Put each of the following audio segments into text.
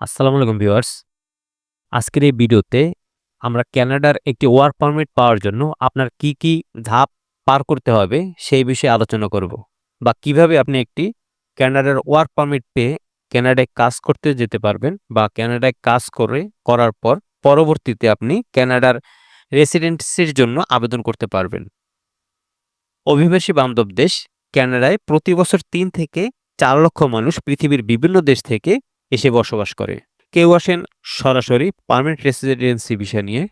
আসসালামু আলাইকুম ভিউয়ার্স। আজকের এই ভিডিওতে আমরা ক্যানাডার একটি ওয়ার্ক পারমিট পাওয়ার জন্য আপনার কি কি ধাপ পার করতে হবে সেই বিষয়ে আলোচনা করব বা কীভাবে আপনি একটি ক্যানাডার ওয়ার্ক পারমিট পেয়ে ক্যানাডায় কাজ করতে যেতে পারবেন বা ক্যানাডায় কাজ করে, করার পর পরবর্তীতে আপনি ক্যানাডার রেসিডেন্সির জন্য আবেদন করতে পারবেন। অভিবাসী বান্ধব দেশ ক্যানাডায় প্রতি বছর তিন থেকে চার লক্ষ মানুষ পৃথিবীর বিভিন্ন দেশ থেকে এসে বসবাস করে। কেউ আসেন সরাসরি পার্মানেন্ট রেসিডেন্সি ভিসা নিয়ে।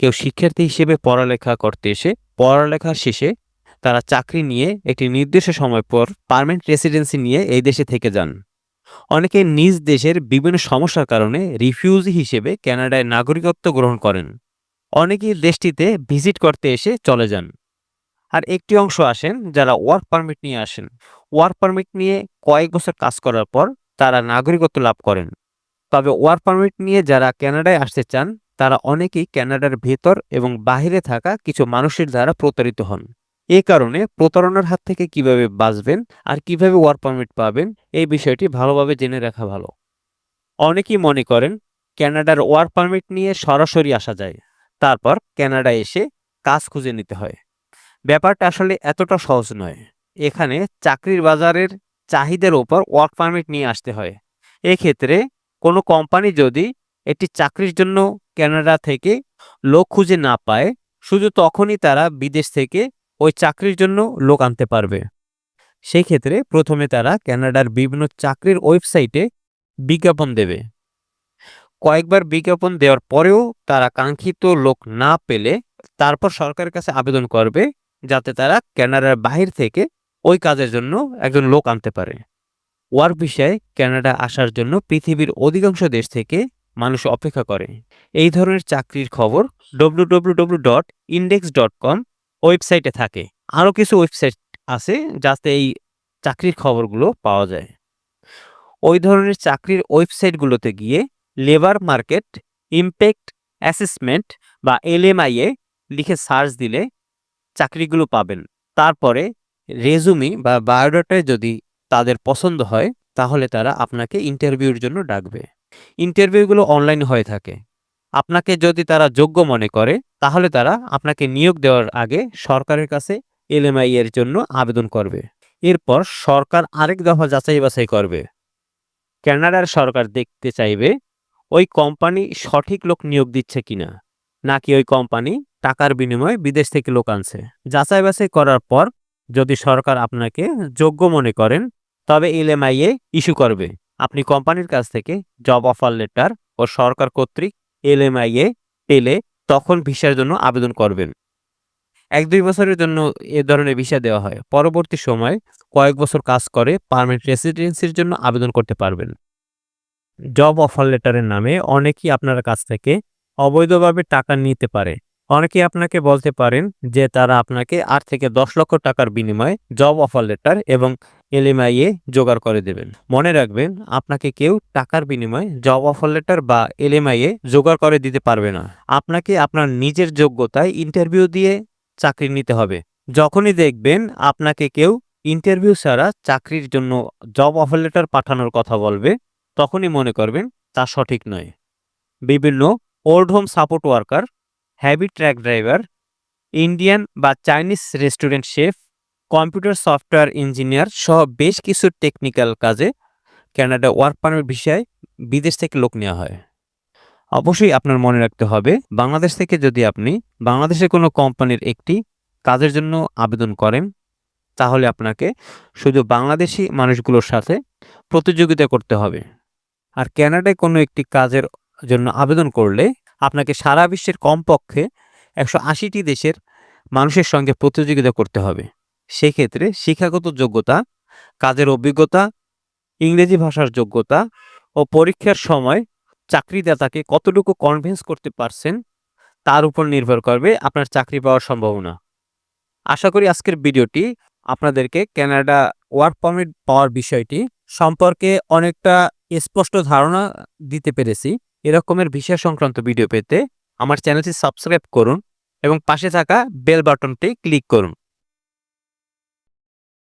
কেউ শিক্ষার্থী হিসেবে পড়ালেখা করতে এসে, পড়ালেখা শেষে তারা চাকরি নিয়ে একটি নির্দিষ্ট সময় পর পার্মানেন্ট রেসিডেন্সি নিয়ে এই দেশে থেকে যান। অনেকে নিজ দেশের বিভিন্ন সমস্যার কারণে রিফিউজি হিসেবে ক্যানাডায় নাগরিকত্ব গ্রহণ করেন। অনেকেই দেশটিতে ভিজিট করতে এসে চলে যান। আর একটি অংশ আসেন যারা ওয়ার্ক পারমিট নিয়ে আসেন। ওয়ার্ক পারমিট নিয়ে কয়েক বছর কাজ করার পর তারা নাগরিকত্ব লাভ করেন। তবে ওয়ার পারমিট নিয়ে যারা কানাডায় আসতে চান, তারা অনেকেই কানাডার ভেতর এবং বাহিরে থাকা কিছু মানুষের দ্বারা প্রতারিত হন। এ কারণে প্রতারণার হাত থেকে কীভাবে বাঁচবেন আর কীভাবে ওয়ার পারমিট পাবেন, এই বিষয়টি ভালোভাবে জেনে রাখা ভালো। অনেকেই মনে করেন কানাডার ওয়ার পারমিট নিয়ে সরাসরি আসা যায়, তারপর কানাডায় এসে কাজ খুঁজে নিতে হয়। ব্যাপারটা আসলে এতটা সহজ নয়। এখানে চাকরির বাজারের চাহিদার ওপর ওয়ার্ক পারমিট নিয়ে আসতে হয়। এক্ষেত্রে কোনো কোম্পানি যদি একটি চাকরির জন্য কানাডা থেকে লোক খুঁজে না পায়, শুধু তখনই তারা বিদেশ থেকে ওই চাকরির জন্য লোক আনতে পারবে। সেই ক্ষেত্রে প্রথমে তারা কানাডার বিভিন্ন চাকরির ওয়েবসাইটে বিজ্ঞাপন দেবে। কয়েকবার বিজ্ঞাপন দেওয়ার পরেও তারা কাঙ্ক্ষিত লোক না পেলে তারপর সরকারের কাছে আবেদন করবে, যাতে তারা কানাডার বাহির থেকে ওই কাজের জন্য একজন লোক আনতে পারে। ওয়ার্ক বিষয়ে কানাডা আসার জন্য পৃথিবীর অধিকাংশ দেশ থেকে মানুষ অপেক্ষা করে। এই ধরনের চাকরির খবর W W dot index dot com ওয়েবসাইটে থাকে। আরও কিছু ওয়েবসাইট আছে যাতে এই চাকরির খবরগুলো পাওয়া যায়। ওই ধরনের চাকরির ওয়েবসাইটগুলোতে গিয়ে লেবার মার্কেট, ইমপ্যাক্ট অ্যাসেসমেন্ট বা এলএমআইএ লিখে সার্চ দিলে চাকরিগুলো পাবেন। তারপরে রেজুমি বা বায়োডাটায় যদি তাদের পছন্দ হয়, তাহলে তারা আপনাকে ইন্টারভিউর জন্য ডাকবে। ইন্টারভিউগুলো অনলাইন হয়ে থাকে। আপনাকে যদি তারা যোগ্য মনে করে, তাহলে তারা আপনাকে নিয়োগ দেওয়ার আগে সরকারের কাছে এলএমআই এর জন্য আবেদন করবে। এরপর সরকার আরেক দফা যাচাই বাছাই করবে। কানাডার সরকার দেখতে চাইবে, ওই কোম্পানি সঠিক লোক নিয়োগ দিচ্ছে কিনা, নাকি ওই কোম্পানি টাকার বিনিময়ে বিদেশ থেকে লোক আনছে। যাচাই বাছাই করার পর যদি সরকার আপনাকে যোগ্য মনে করেন, তবে এলএমআইএ ইস্যু করবে। আপনি কোম্পানির কাছ থেকে জব অফার লেটার ও সরকার কর্তৃক এলএমআইএ পেলে তখন ভিসার জন্য আবেদন করবেন। এক দুই বছরের জন্য এ ধরনের ভিসা দেওয়া হয়। পরবর্তী সময় কয়েক বছর কাজ করে পারমানেন্ট রেসিডেন্সির জন্য আবেদন করতে পারবেন। জব অফার লেটারের নামে অনেকেই আপনার কাছ থেকে অবৈধভাবে টাকা নিতে পারে। অনেকেই আপনাকে বলতে পারেন যে তারা আপনাকে আট থেকে দশ লক্ষ টাকার বিনিময়ে জব অফার লেটার এবং এলএমআইএ জোগাড় করে দেবেন। মনে রাখবেন, আপনাকে কেউ টাকার বিনিময়ে জব অফার লেটার বা এলএমআইএ জোগাড় করে দিতে পারবে না। আপনাকে আপনার নিজের যোগ্যতায় ইন্টারভিউ দিয়ে চাকরি নিতে হবে। যখনই দেখবেন আপনাকে কেউ ইন্টারভিউ ছাড়া চাকরির জন্য জব অফার লেটার পাঠানোর কথা বলবে, তখনই মনে করবেন তা সঠিক নয়। বিভিন্ন old home support worker heavy truck driver Indian বা Chinese restaurant chef computer software engineer সহ বেশ কিছু টেকনিক্যাল কাজে ক্যানাডা ওয়ার্ক পারমিট বিষয়ে বিদেশ থেকে লোক নেওয়া হয়। অবশ্যই আপনার মনে রাখতে হবে, বাংলাদেশ থেকে যদি আপনি বাংলাদেশের কোনো কোম্পানির একটি কাজের জন্য আবেদন করেন, তাহলে আপনাকে শুধু বাংলাদেশি মানুষগুলোর সাথে প্রতিযোগিতা করতে হবে। আর কানাডায় কোনো একটি কাজের জন্য আবেদন করলে আপনাকে সারা বিশ্বের কমপক্ষে একশো আশিটি দেশের মানুষের সঙ্গে প্রতিযোগিতা করতে হবে। সেক্ষেত্রে শিক্ষাগত যোগ্যতা, কাজের অভিজ্ঞতা, ইংরেজি ভাষার যোগ্যতা ও পরীক্ষার সময় চাকরিদাতাকে কতটুকু কনভিন্স করতে পারছেন তার উপর নির্ভর করবে আপনার চাকরি পাওয়ার সম্ভাবনা। আশা করি আজকের ভিডিওটি আপনাদেরকে ক্যানাডা ওয়ার্ক পারমিট পাওয়ার বিষয়টি সম্পর্কে অনেকটা স্পষ্ট ধারণা দিতে পেরেছি। এরকমের ভিসা সংক্রান্ত ভিডিও পেতে আমার চ্যানেলটি সাবস্ক্রাইব করুন এবং পাশে থাকা বেল বাটনটি ক্লিক করুন।